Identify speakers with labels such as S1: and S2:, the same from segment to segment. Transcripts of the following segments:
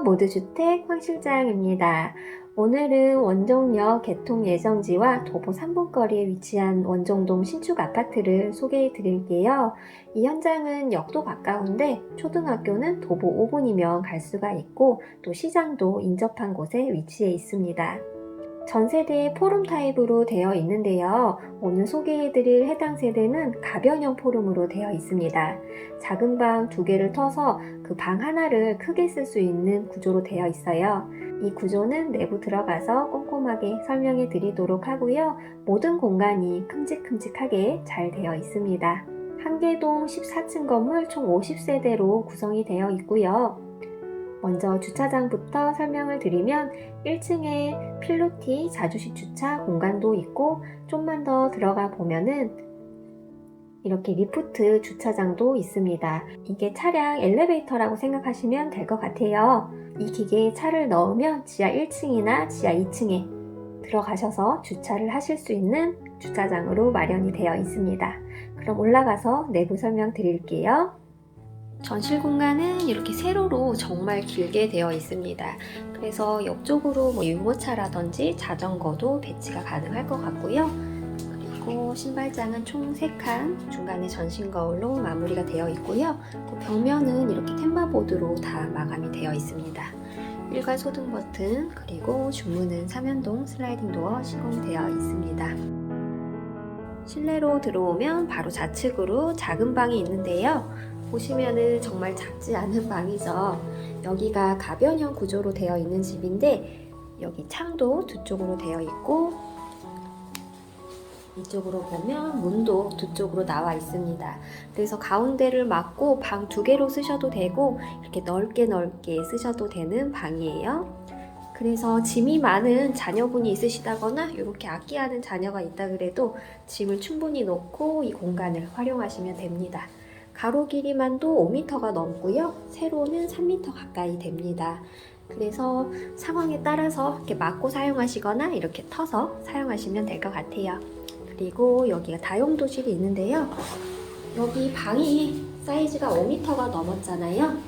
S1: 모두주택 황 실장입니다. 오늘은 원종역 개통 예정지와 도보 3분 거리에 위치한 원종동 신축 아파트를 소개해 드릴게요. 이 현장은 역도 가까운데 초등학교는 도보 5분이면 갈 수가 있고 또 시장도 인접한 곳에 위치해 있습니다. 전 세대 포럼 타입으로 되어 있는데요. 오늘 소개해드릴 해당 세대는 가변형 포럼으로 되어 있습니다. 작은 방 두 개를 터서 그 방 하나를 크게 쓸 수 있는 구조로 되어 있어요. 이 구조는 내부 들어가서 꼼꼼하게 설명해 드리도록 하고요. 모든 공간이 큼직큼직하게 잘 되어 있습니다. 한계동 14층 건물 총 50세대로 구성이 되어 있고요. 먼저 주차장부터 설명을 드리면 1층에 필로티 자주식 주차 공간도 있고 좀만 더 들어가 보면은 이렇게 리프트 주차장도 있습니다. 이게 차량 엘리베이터라고 생각하시면 될 것 같아요. 이 기계에 차를 넣으면 지하 1층이나 지하 2층에 들어가셔서 주차를 하실 수 있는 주차장으로 마련이 되어 있습니다. 그럼 올라가서 내부 설명 드릴게요. 전실 공간은 이렇게 세로로 정말 길게 되어 있습니다. 그래서 옆쪽으로 뭐 유모차라든지 자전거도 배치가 가능할 것 같고요. 그리고 신발장은 총 3칸, 중간에 전신 거울로 마무리가 되어 있고요. 또 벽면은 이렇게 템마보드로 다 마감이 되어 있습니다. 일괄 소등 버튼, 그리고 중문은 삼연동 슬라이딩 도어 시공이 되어 있습니다. 실내로 들어오면 바로 좌측으로 작은 방이 있는데요. 보시면은 정말 작지 않은 방이죠. 여기가 가변형 구조로 되어 있는 집인데 여기 창도 두 쪽으로 되어 있고 이쪽으로 보면 문도 두 쪽으로 나와 있습니다. 그래서 가운데를 막고 방 두 개로 쓰셔도 되고 이렇게 넓게 넓게 쓰셔도 되는 방이에요. 그래서 짐이 많은 자녀분이 있으시다거나 이렇게 아끼하는 자녀가 있다 그래도 짐을 충분히 놓고 이 공간을 활용하시면 됩니다. 가로 길이만도 5m가 넘고요. 세로는 3m 가까이 됩니다. 그래서 상황에 따라서 이렇게 막고 사용하시거나 이렇게 터서 사용하시면 될 것 같아요. 그리고 여기가 다용도실이 있는데요. 여기 방이 사이즈가 5m가 넘었잖아요.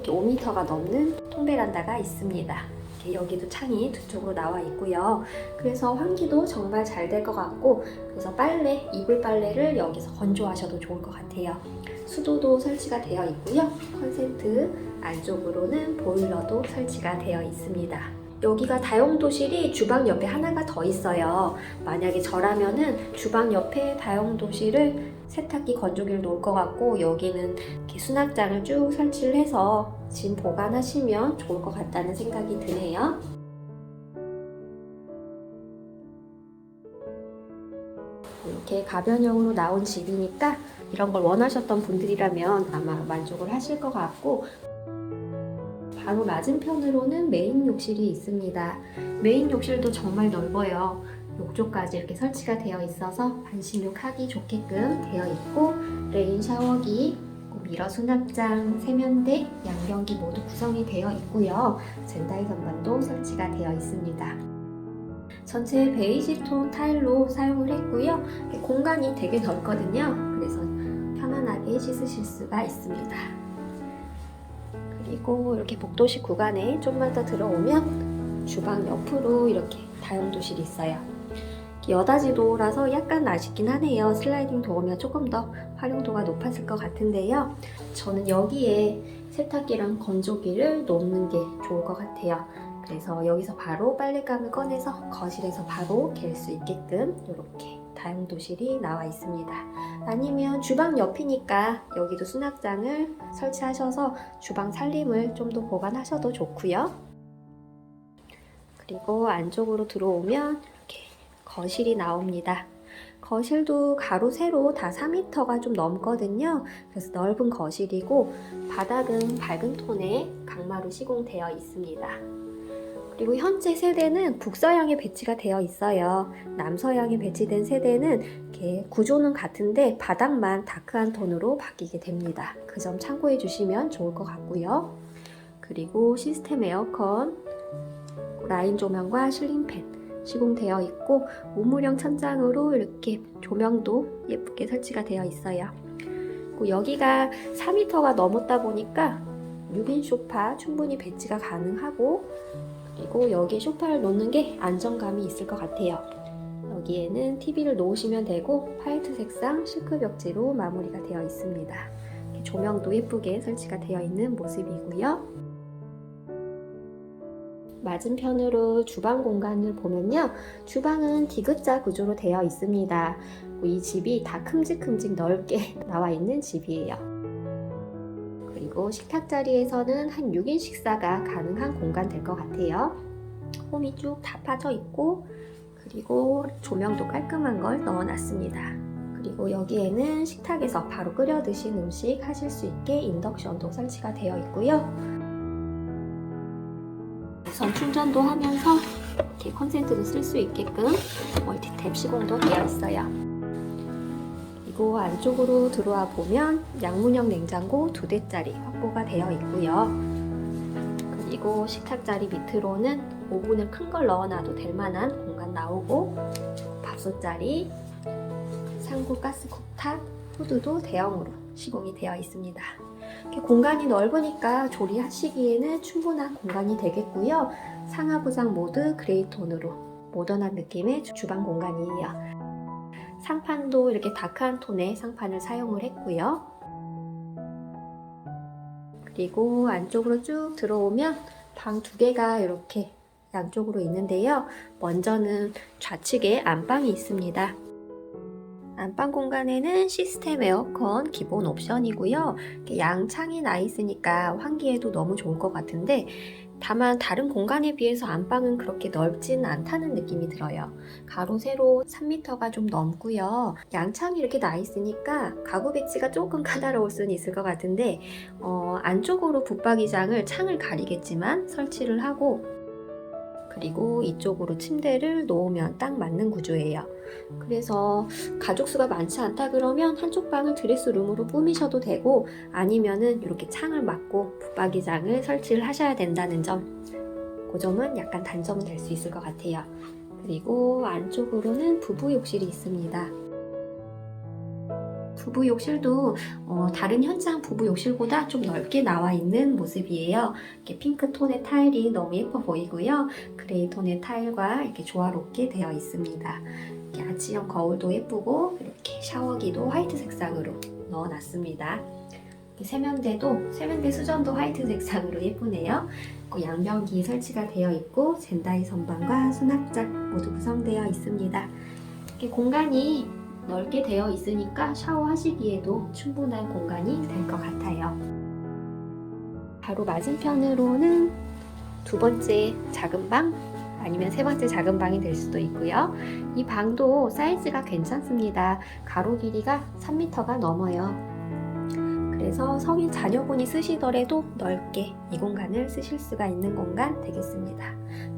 S1: 이렇게 5m가 넘는 통베란다가 있습니다. 이렇게 여기도 창이 두 쪽으로 나와 있고요. 그래서 환기도 정말 잘 될 것 같고 그래서 빨래, 이불 빨래를 여기서 건조하셔도 좋을 것 같아요. 수도도 설치가 되어 있고요. 컨센트 안쪽으로는 보일러도 설치가 되어 있습니다. 여기가 다용도실이 주방 옆에 하나가 더 있어요. 만약에 저라면은 주방 옆에 다용도실을 세탁기 건조기를 놓을 것 같고 여기는 이렇게 수납장을 쭉 설치를 해서 짐 보관하시면 좋을 것 같다는 생각이 드네요. 이렇게 가변형으로 나온 집이니까 이런 걸 원하셨던 분들이라면 아마 만족을 하실 것 같고 바로 맞은편으로는 메인 욕실이 있습니다. 메인 욕실도 정말 넓어요. 욕조까지 이렇게 설치가 되어 있어서 반신욕하기 좋게끔 되어 있고 레인 샤워기, 미러 수납장, 세면대, 양변기 모두 구성이 되어 있고요. 젠다이 선반도 설치가 되어 있습니다. 전체 베이지 톤 타일로 사용을 했고요. 공간이 되게 넓거든요. 그래서 편안하게 씻으실 수가 있습니다. 그리고 이렇게 복도식 구간에 좀만 더 들어오면 주방 옆으로 이렇게 다용도실이 있어요. 여다지도라서 약간 아쉽긴 하네요. 슬라이딩 도어면 조금 더 활용도가 높았을 것 같은데요. 저는 여기에 세탁기랑 건조기를 놓는 게 좋을 것 같아요. 그래서 여기서 바로 빨랫감을 꺼내서 거실에서 바로 갤 수 있게끔 이렇게 다용도실이 나와 있습니다. 아니면 주방 옆이니까 여기도 수납장을 설치하셔서 주방 살림을 좀 더 보관하셔도 좋고요. 그리고 안쪽으로 들어오면 이렇게 거실이 나옵니다. 거실도 가로 세로 다 4m가 좀 넘거든요. 그래서 넓은 거실이고 바닥은 밝은 톤의 강마루 시공되어 있습니다. 그리고 현재 세대는 북서양에 배치가 되어 있어요. 남서양에 배치된 세대는 이렇게 구조는 같은데 바닥만 다크한 톤으로 바뀌게 됩니다. 그 점 참고해 주시면 좋을 것 같고요. 그리고 시스템 에어컨, 라인 조명과 실링팬 시공되어 있고 우물형 천장으로 이렇게 조명도 예쁘게 설치가 되어 있어요. 여기가 4m가 넘었다 보니까 6인 소파 충분히 배치가 가능하고 그리고 여기에 소파를 놓는 게 안정감이 있을 것 같아요. 여기에는 TV를 놓으시면 되고 화이트 색상 실크 벽지로 마무리가 되어 있습니다. 조명도 예쁘게 설치가 되어 있는 모습이고요. 맞은편으로 주방 공간을 보면요. 주방은 디귿자 구조로 되어 있습니다. 이 집이 다 큼직큼직 넓게 나와 있는 집이에요. 그리고 식탁 자리에서는 한 6인 식사가 가능한 공간 될 것 같아요. 홈이 쭉 다 파져 있고 그리고 조명도 깔끔한 걸 넣어 놨습니다. 그리고 여기에는 식탁에서 바로 끓여 드신 음식 하실 수 있게 인덕션도 설치가 되어 있고요. 우선 충전도 하면서 이렇게 콘센트도 쓸 수 있게끔 멀티탭 시공도 되어 있어요. 그리고 안쪽으로 들어와 보면 양문형 냉장고 두 대짜리 확보가 되어 있고요. 그리고 식탁 자리 밑으로는 오븐을 큰 걸 넣어놔도 될 만한 공간 나오고 밥솥 자리, 상구 가스 쿡탑, 후드도 대형으로 시공이 되어 있습니다. 공간이 넓으니까 조리하시기에는 충분한 공간이 되겠고요. 상하부장 모드 그레이 톤으로 모던한 느낌의 주방 공간이에요. 상판도 이렇게 다크한 톤의 상판을 사용을 했고요. 그리고 안쪽으로 쭉 들어오면 방 두 개가 이렇게 양쪽으로 있는데요. 먼저는 좌측에 안방이 있습니다. 안방 공간에는 시스템 에어컨 기본 옵션이고요. 양창이 나 있으니까 환기에도 너무 좋을 것 같은데 다만 다른 공간에 비해서 안방은 그렇게 넓지는 않다는 느낌이 들어요. 가로 세로 3m가 좀 넘고요. 양창이 이렇게 나 있으니까 가구 배치가 조금 까다로울 수는 있을 것 같은데 어, 안쪽으로 붙박이장을 창을 가리겠지만 설치를 하고 그리고 이쪽으로 침대를 놓으면 딱 맞는 구조예요. 그래서 가족 수가 많지 않다 그러면 한쪽 방을 드레스룸으로 꾸미셔도 되고 아니면은 이렇게 창을 막고 붙박이장을 설치를 하셔야 된다는 점. 그 점은 약간 단점이 될수 있을 것 같아요. 그리고 안쪽으로는 부부 욕실이 있습니다. 부부 욕실도 어, 다른 현장 부부 욕실보다 좀 넓게 나와 있는 모습이에요. 이렇게 핑크 톤의 타일이 너무 예뻐 보이고요. 그레이 톤의 타일과 이렇게 조화롭게 되어 있습니다. 이렇게 아치형 거울도 예쁘고 이렇게 샤워기도 화이트 색상으로 넣어놨습니다. 세면대도 세면대 수전도 화이트 색상으로 예쁘네요. 그 양변기 설치가 되어 있고 젠다이 선반과 수납장 모두 구성되어 있습니다. 공간이 넓게 되어 있으니까 샤워하시기에도 충분한 공간이 될 것 같아요. 바로 맞은편으로는 두 번째 작은 방 아니면 세 번째 작은 방이 될 수도 있고요. 이 방도 사이즈가 괜찮습니다. 가로 길이가 3m가 넘어요. 그래서 성인 자녀분이 쓰시더라도 넓게 이 공간을 쓰실 수가 있는 공간 되겠습니다.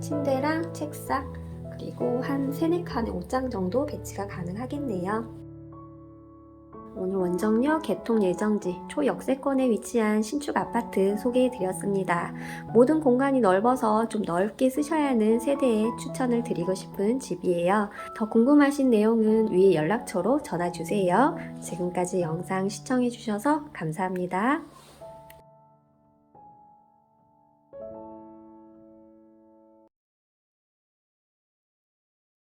S1: 침대랑 책상 그리고 한 3, 4칸의 옷장 정도 배치가 가능하겠네요. 오늘 원정역 개통 예정지 초역세권에 위치한 신축 아파트 소개해 드렸습니다. 모든 공간이 넓어서 좀 넓게 쓰셔야 하는 세대에 추천을 드리고 싶은 집이에요. 더 궁금하신 내용은 위에 연락처로 전화 주세요. 지금까지 영상 시청해 주셔서 감사합니다.